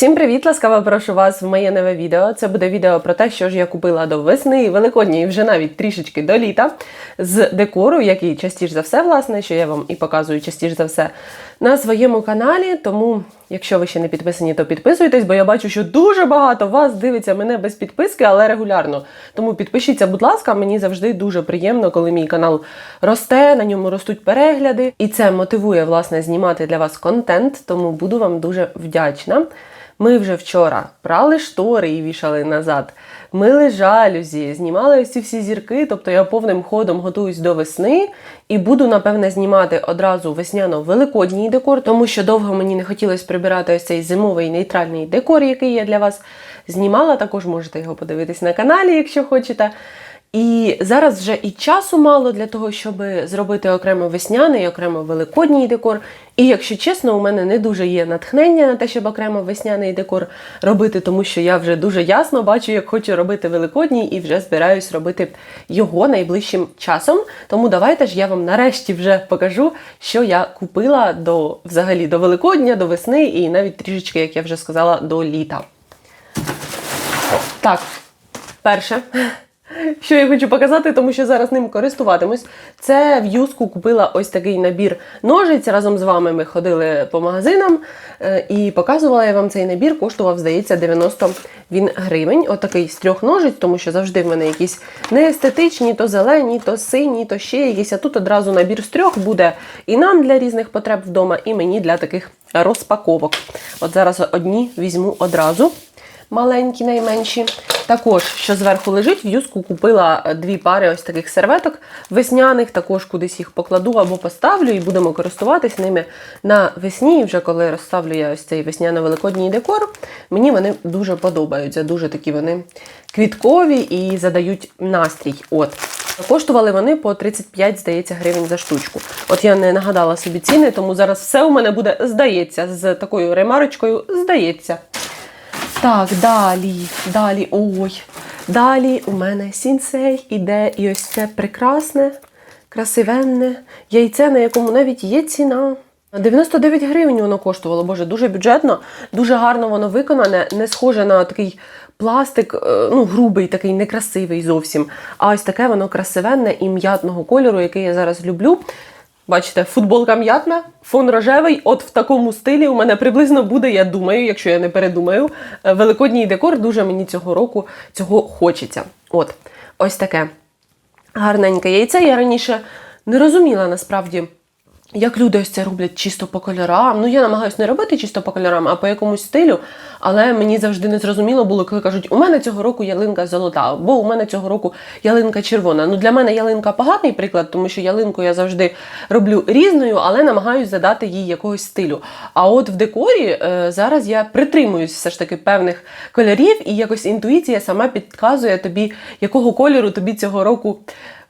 Всім привіт! Ласкаво прошу вас в моє нове відео. Це буде відео про те, що ж я купила до весни, великодні і вже навіть трішечки до літа з декору, який частіше за все, власне, що я вам і показую частіше за все на своєму каналі. Тому, якщо ви ще не підписані, то підписуйтесь, бо я бачу, що дуже багато вас дивиться мене без підписки, але регулярно. Тому підпишіться, будь ласка, мені завжди дуже приємно, коли мій канал росте, на ньому ростуть перегляди, і це мотивує власне знімати для вас контент. Тому буду вам дуже вдячна. Ми вже вчора прали штори і вішали назад, мили жалюзі, знімали ці всі зірки. Тобто я повним ходом готуюсь до весни і буду, напевне, знімати одразу весняно-великодній декор, тому що довго мені не хотілося прибирати ось цей зимовий нейтральний декор, який я для вас знімала. Також можете його подивитись на каналі, якщо хочете. І зараз вже і часу мало для того, щоб зробити окремо весняний, окремо великодній декор. І якщо чесно, у мене не дуже є натхнення на те, щоб окремо весняний декор робити, тому що я вже дуже ясно бачу, як хочу робити великодній, і вже збираюсь робити його найближчим часом. Тому давайте ж я вам нарешті вже покажу, що я купила до взагалі до Великодня, до весни, і навіть трішечки, як я вже сказала, до літа. Так, перше. Що я хочу показати, тому що зараз ним користуватимусь. Це в юску купила ось такий набір ножиць. Разом з вами ми ходили по магазинам е, і показувала я вам цей набір, коштував, здається, 90 він гривень. Отакий з трьох ножиць, тому що завжди в мене якісь неестетичні, то зелені, то сині, то ще якісь. А тут одразу набір з трьох буде і нам для різних потреб вдома, і мені для таких розпаковок. От зараз одні візьму одразу. Маленькі, найменші. Також, що зверху лежить, в юску купила дві пари ось таких серветок весняних, також кудись їх покладу або поставлю, і будемо користуватись ними на весні. Вже коли розставлю я ось цей весняно-великодній декор, мені вони дуже подобаються. Дуже такі вони квіткові і задають настрій. От. Коштували вони по 35, здається, гривень за штучку. От я не нагадала собі ціни, тому зараз все у мене буде здається з такою ремарочкою. Здається. Так, далі, далі, ой. Далі у мене сінсей іде і ось це прекрасне, красивенне яйце, на якому навіть є ціна. 99 гривень воно коштувало, боже, дуже бюджетно, дуже гарно воно виконане, не схоже на такий пластик, е, ну, грубий, такий некрасивий зовсім. А ось таке воно красивенне і м'ятного кольору, який я зараз люблю. Бачите, футболка м'ятна, фон рожевий. От в такому стилі у мене приблизно буде, я думаю, якщо я не передумаю. е, Великодній декор дуже мені цього року цього хочеться. От, ось таке гарненьке яйце. Я раніше не розуміла насправді. Як люди ось це роблять чисто по кольорам. Ну, я намагаюся не робити чисто по кольорам, а по якомусь стилю. Але мені завжди не зрозуміло було, коли кажуть, у мене цього року ялинка золота, або у мене цього року ялинка червона. Ну для мене ялинка поганий приклад, тому що ялинку я завжди роблю різною, але намагаюся задати їй якогось стилю. А от в декорі е, зараз я притримуюсь все ж таки певних кольорів, і якось інтуїція сама підказує тобі, якого кольору тобі цього року.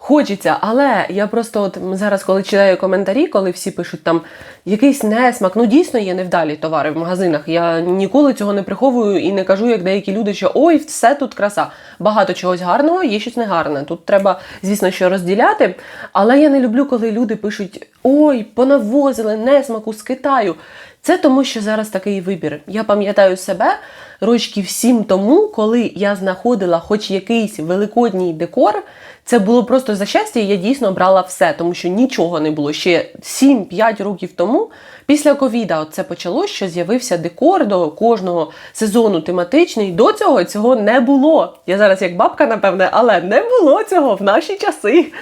Хочеться, але я просто от зараз, коли читаю коментарі, коли всі пишуть там якийсь несмак, ну дійсно є невдалі товари в магазинах. Я ніколи цього не приховую і не кажу, як деякі люди, що ой, все тут краса. Багато чогось гарного, є щось негарне. Тут треба, звісно, що розділяти. Але я не люблю, коли люди пишуть ой, понавозили несмаку з Китаю. Це тому, що зараз такий вибір. Я пам'ятаю себе рочків сім тому, коли я знаходила хоч якийсь великодній декор. Це було просто за щастя, і я дійсно брала все, тому що нічого не було. Ще 7-5 років тому, після ковіда, це почалося, що з'явився декор до кожного сезону тематичний. До цього цього не було. Я зараз як бабка, напевне, але не було цього в наші часи.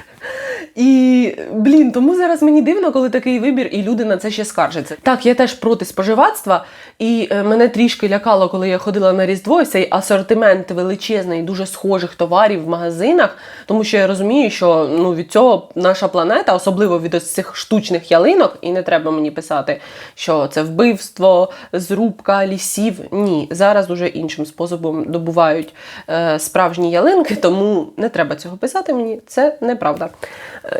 І блін, тому зараз мені дивно, коли такий вибір, і люди на це ще скаржаться. Так, я теж проти споживацтва, і е, мене трішки лякало, коли я ходила на Різдво, цей асортимент величезний, дуже схожих товарів в магазинах, тому що я розумію, що ну від цього наша планета, особливо від ось цих штучних ялинок, і не треба мені писати, що це вбивство, зрубка лісів. Ні, зараз уже іншим способом добувають е, справжні ялинки, тому не треба цього писати мені. Це неправда.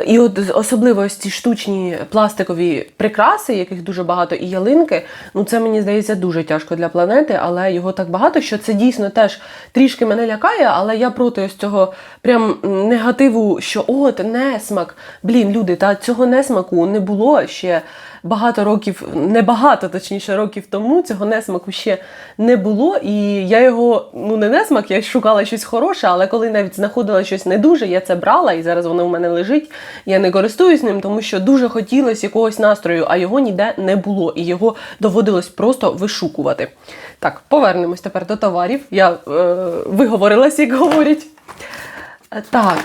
І от особливо ось ці штучні пластикові прикраси, яких дуже багато, і ялинки, ну це мені здається дуже тяжко для планети, але його так багато, що це дійсно теж трішки мене лякає, але я проти ось цього прям негативу, що от несмак. Блін, люди, та цього несмаку не було ще багато років, не багато, точніше, років тому цього несмаку ще не було. І я його, ну не несмак, я шукала щось хороше, але коли навіть знаходила щось не дуже, я це брала, і зараз воно в мене лежить. Я не користуюсь ним, тому що дуже хотілося якогось настрою, а його ніде не було, і його доводилось просто вишукувати. Так, повернемось тепер до товарів. Я е, виговорилась, як говорять. Е, Так,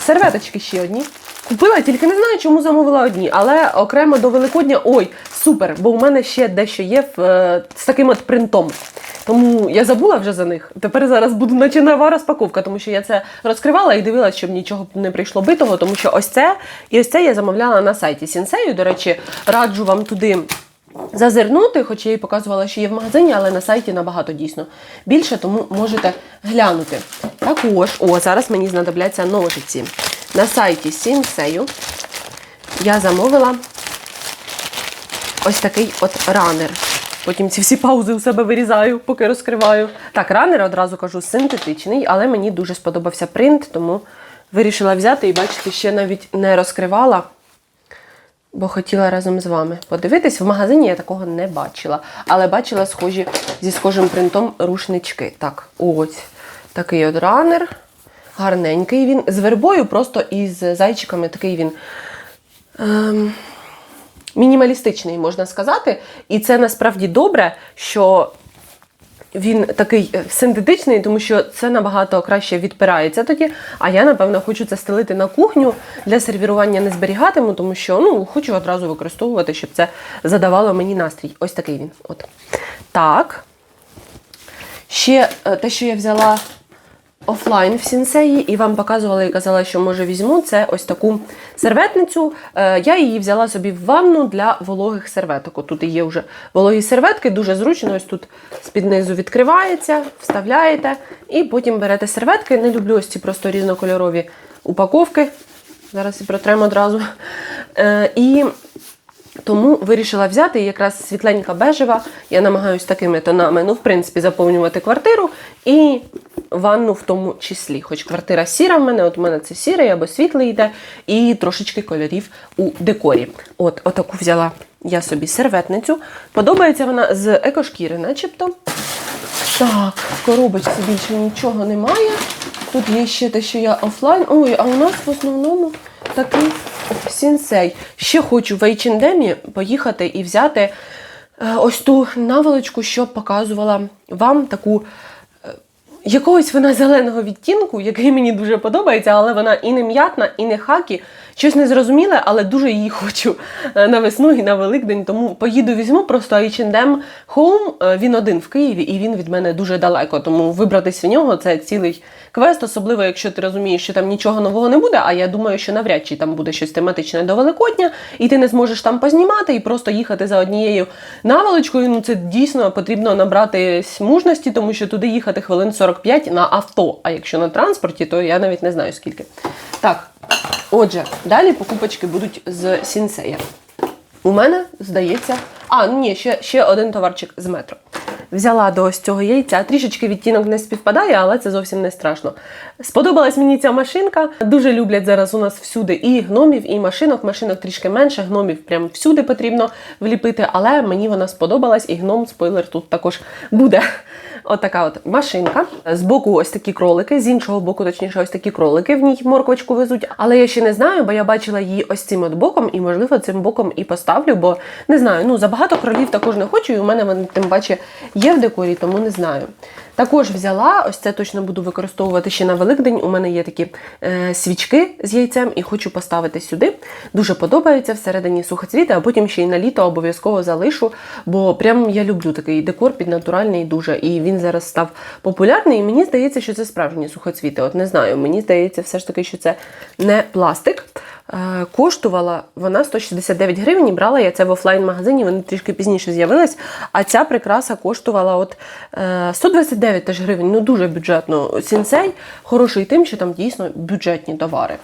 серветочки ще одні. Купила, тільки не знаю, чому замовила одні, але окремо до Великодня. Ой, супер! Бо у мене ще дещо є в, е, з таким от принтом. Тому я забула вже за них. Тепер зараз буду наче нова розпаковка, тому що я це розкривала і дивилася, щоб нічого не прийшло битого, тому що ось це і ось це я замовляла на сайті Сінсею. До речі, раджу вам туди зазирнути, хоч я і показувала, що є в магазині, але на сайті набагато дійсно більше, тому можете глянути. Також, о, зараз мені знадобляться ножиці. На сайті Сінсею я замовила ось такий от ранер. Потім ці всі паузи у себе вирізаю, поки розкриваю. Так, ранер одразу кажу синтетичний, але мені дуже сподобався принт, тому вирішила взяти і бачите, ще навіть не розкривала, бо хотіла разом з вами подивитись. В магазині я такого не бачила, але бачила схожі зі схожим принтом рушнички. Так, ось такий от ранер. Гарненький він. З вербою, просто із зайчиками такий він. Ем, мінімалістичний, можна сказати. І це насправді добре, що він такий е, синтетичний, тому що це набагато краще відпирається тоді. А я, напевно, хочу це стелити на кухню. Для сервірування не зберігатиму, тому що ну, хочу одразу використовувати, щоб це задавало мені настрій. Ось такий він. От. Так. Ще е, те, що я взяла офлайн в сінсеї і вам показувала і казала, що може візьму це ось таку серветницю. Е, Я її взяла собі в ванну для вологих серветок. Тут є вже вологі серветки, дуже зручно. Ось тут з-під низу відкривається, вставляєте, і потім берете серветки. Не люблю ось ці просто різнокольорові упаковки. Зараз і протремо одразу. Е, І тому вирішила взяти якраз світленька бежева. Я намагаюся такими тонами, ну, в принципі, заповнювати квартиру і ванну в тому числі. Хоч квартира сіра в мене, от у мене це сірий або світлий йде, і трошечки кольорів у декорі. От, отаку взяла я собі серветницю. Подобається вона з екошкіри, начебто. Так, в коробочці більше нічого немає. Тут є ще те, що я офлайн. Ой, а у нас в основному такий сінсей. Ще хочу в H&M поїхати і взяти е, ось ту наволочку, що показувала вам таку. Якогось вона зеленого відтінку, який мені дуже подобається, але вона і не м'ятна, і не хакі. Щось незрозуміле, але дуже її хочу е, на весну і на Великдень. Тому поїду візьму просто H&M Home. Е, Він один в Києві і він від мене дуже далеко. Тому вибратись в нього це цілий квест, особливо якщо ти розумієш, що там нічого нового не буде. А я думаю, що навряд чи там буде щось тематичне до Великодня, і ти не зможеш там познімати і просто їхати за однією наволочкою. Ну це дійсно потрібно набрати мужності, тому що туди їхати хвилин 45 на авто. А якщо на транспорті, то я навіть не знаю скільки. Так, отже, далі покупочки будуть з сінсея. У мене, здається. А, ні, ще, ще один товарчик з метро. Взяла до ось цього яйця. Трішечки відтінок не співпадає, але це зовсім не страшно. Сподобалась мені ця машинка. Дуже люблять зараз у нас всюди і гномів, і машинок. Машинок трішки менше, гномів прям всюди потрібно вліпити, але мені вона сподобалась, і гном спойлер тут також буде. Отака от машинка. З боку ось такі кролики, з іншого боку, точніше, ось такі кролики в ній морквочку везуть. Але я ще не знаю, бо я бачила її ось цим от боком, і можливо цим боком і поставлю, бо не знаю. Ну забагато кролів також не хочу, і у мене вони тим паче є в декорі, тому не знаю. Також взяла, ось це точно буду використовувати ще на Великдень. У мене є такі е, свічки з яйцем і хочу поставити сюди. Дуже подобається. всередині сухоцвіти, а потім ще й на літо обов'язково залишу, бо прям я люблю такий декор під піднатуральний дуже. І він зараз став популярний. І мені здається, що це справжні сухоцвіти. От не знаю, мені здається, все ж таки, що це не пластик. Е, коштувала вона 169 гривень і брала я це в офлайн-магазині, вони трішки пізніше з'явились, а ця прикраса коштувала от е, 129 39 теж гривень, ну дуже бюджетно сінсей, хороший тим, що там дійсно бюджетні товари.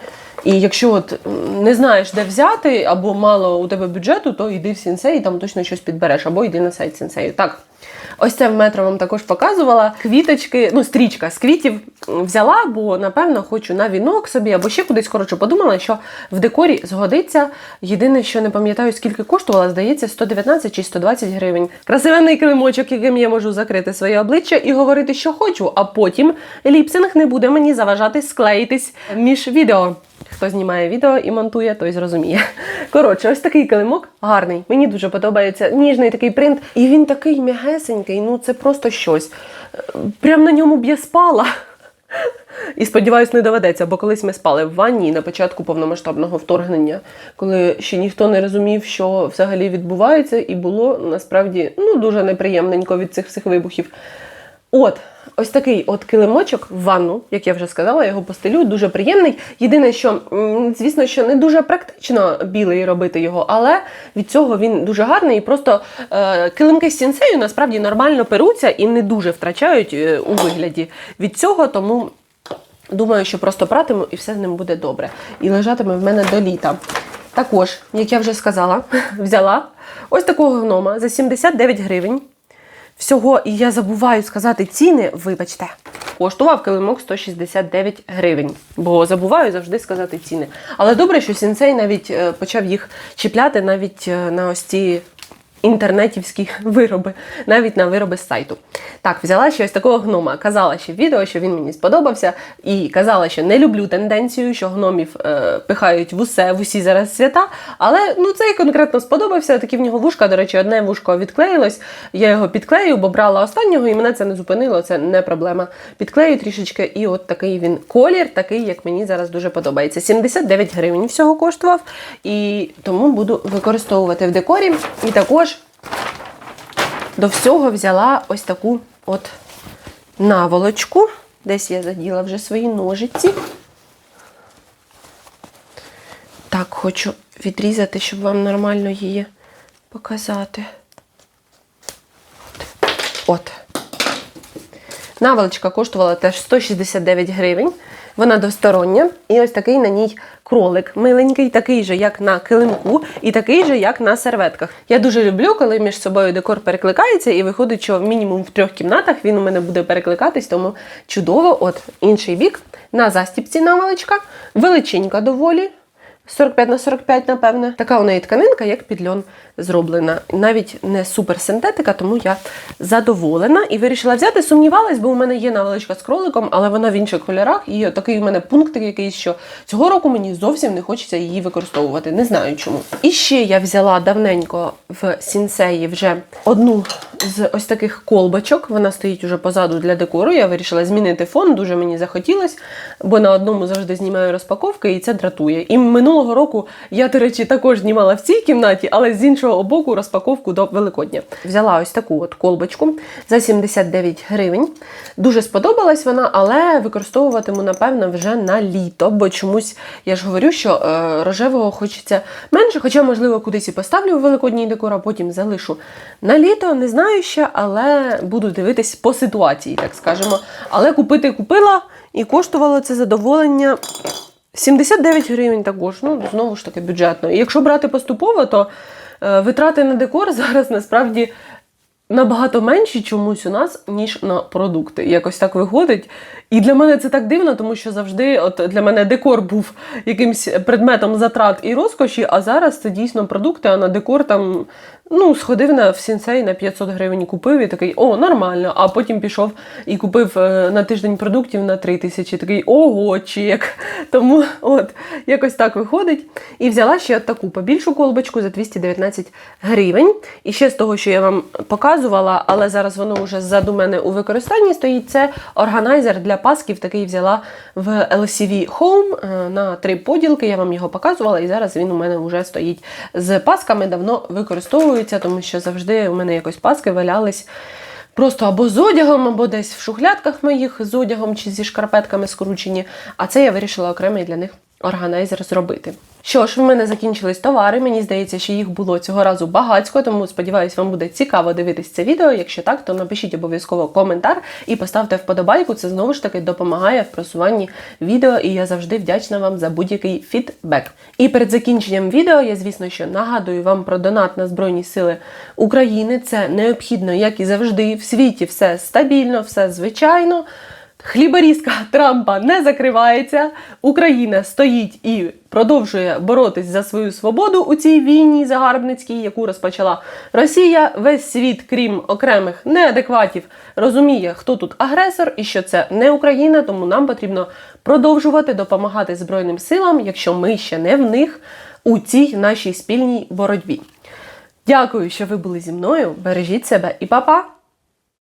І якщо от не знаєш, де взяти, або мало у тебе бюджету, то йди в сінсей і там точно щось підбереш, або йди на сайт сінсею. Так. Ось це в метро вам також показувала. Квіточки, ну, стрічка з квітів взяла, бо напевно хочу на вінок собі, або ще кудись коротше подумала, що в декорі згодиться. Єдине, що не пам'ятаю, скільки коштувала, здається, 119 чи 120 гривень. Красивенний килимочок, яким я можу закрити своє обличчя і говорити, що хочу, а потім ліпсинг не буде мені заважати склеїтись між відео. Хто знімає відео і монтує, той зрозуміє. Коротше, ось такий килимок гарний. Мені дуже подобається. Ніжний такий принт. І він такий м'ягесенький, ну це просто щось. Прям на ньому б я спала. І сподіваюсь, не доведеться, бо колись ми спали в ванні на початку повномасштабного вторгнення, коли ще ніхто не розумів, що взагалі відбувається, і було насправді ну дуже неприємненько від цих всіх вибухів. От, ось такий от килимочок в ванну, як я вже сказала, його постелю, дуже приємний. Єдине, що, звісно, що не дуже практично білий робити його, але від цього він дуже гарний. І просто е, килимки з сінсею насправді нормально перуться і не дуже втрачають е, у вигляді від цього, тому. Думаю, що просто пратиму і все з ним буде добре. І лежатиме в мене до літа. Також, як я вже сказала, взяла ось такого гнома за 79 гривень. Всього, і я забуваю сказати ціни, вибачте. Коштував килимок 169 гривень, бо забуваю завжди сказати ціни. Але добре, що сінцей навіть е, почав їх чіпляти навіть е, на ось ці інтернетівські вироби, навіть на вироби з сайту. Так, взяла ще ось такого гнома. Казала ще в відео, що він мені сподобався, і казала, що не люблю тенденцію, що гномів е, пихають в усе, в усі зараз свята. Але ну цей конкретно сподобався. Такі в нього вушка, до речі, одне вушко відклеїлось. Я його підклею, бо брала останнього, і мене це не зупинило. Це не проблема. Підклею трішечки, і от такий він колір, такий, як мені зараз дуже подобається. 79 гривень всього коштував, і тому буду використовувати в декорі. І також до всього взяла ось таку от наволочку. Десь я заділа вже свої ножиці. Так, хочу відрізати, щоб вам нормально її показати. От. Наволочка коштувала теж 169 гривень. Вона двостороння. І ось такий на ній кролик миленький, такий же, як на килимку, і такий же, як на серветках. Я дуже люблю, коли між собою декор перекликається, і виходить, що мінімум в трьох кімнатах він у мене буде перекликатись, тому чудово. От інший бік. На застіпці наволочка, величенька доволі. 45 на 45, напевне. Така у неї тканинка, як підльон зроблена. Навіть не супер синтетика, тому я задоволена і вирішила взяти. Сумнівалась, бо у мене є наволочка з кроликом, але вона в інших кольорах. І такий у мене пунктик якийсь, що цього року мені зовсім не хочеться її використовувати. Не знаю чому. І ще я взяла давненько в сінсеї вже одну з ось таких колбочок. Вона стоїть уже позаду для декору. Я вирішила змінити фон, дуже мені захотілось, бо на одному завжди знімаю розпаковки, і це дратує. І минулого року я, до речі, також знімала в цій кімнаті, але з іншого боку розпаковку до Великодня. Взяла ось таку от колбочку за 79 гривень. Дуже сподобалась вона, але використовуватиму, напевно, вже на літо, бо чомусь я ж говорю, що е, рожевого хочеться менше, хоча, можливо, кудись і поставлю в великодній декор, а потім залишу на літо. Не знаю ще, але буду дивитись по ситуації, так скажемо. Але купити купила і коштувало це задоволення 79 гривень також, ну знову ж таки бюджетно. І якщо брати поступово, то е, витрати на декор зараз насправді набагато менші чомусь у нас, ніж на продукти. Якось так виходить. І для мене це так дивно, тому що завжди, от для мене декор був якимсь предметом затрат і розкоші, а зараз це дійсно продукти, а на декор там. Ну, сходив на в сінсей на 500 гривень купив і такий, о, нормально. А потім пішов і купив е, на тиждень продуктів на 3 тисячі. Такий ого, чек. Тому от якось так виходить. І взяла ще от таку побільшу колбочку за 219 гривень. І ще з того, що я вам показувала, але зараз воно вже ззаду мене у використанні стоїть. Це органайзер для пасків. Такий взяла в LCV Home е, на три поділки. Я вам його показувала, і зараз він у мене вже стоїть з пасками. Давно використовую тому що завжди у мене якось паски валялись просто або з одягом, або десь в шухлядках моїх з одягом чи зі шкарпетками скручені. А це я вирішила окремий для них органайзер зробити. Що ж, в мене закінчились товари. Мені здається, що їх було цього разу багатько, тому сподіваюсь, вам буде цікаво дивитись це відео. Якщо так, то напишіть обов'язково коментар і поставте вподобайку. Це знову ж таки допомагає в просуванні відео, і я завжди вдячна вам за будь-який фідбек. І перед закінченням відео я, звісно, що нагадую вам про донат на Збройні Сили України. Це необхідно, як і завжди. В світі все стабільно, все звичайно. Хліборізка Трампа не закривається. Україна стоїть і продовжує боротись за свою свободу у цій війні загарбницькій, яку розпочала Росія. Весь світ, крім окремих неадекватів, розуміє, хто тут агресор і що це не Україна. Тому нам потрібно продовжувати допомагати Збройним силам, якщо ми ще не в них у цій нашій спільній боротьбі. Дякую, що ви були зі мною. Бережіть себе і па-па!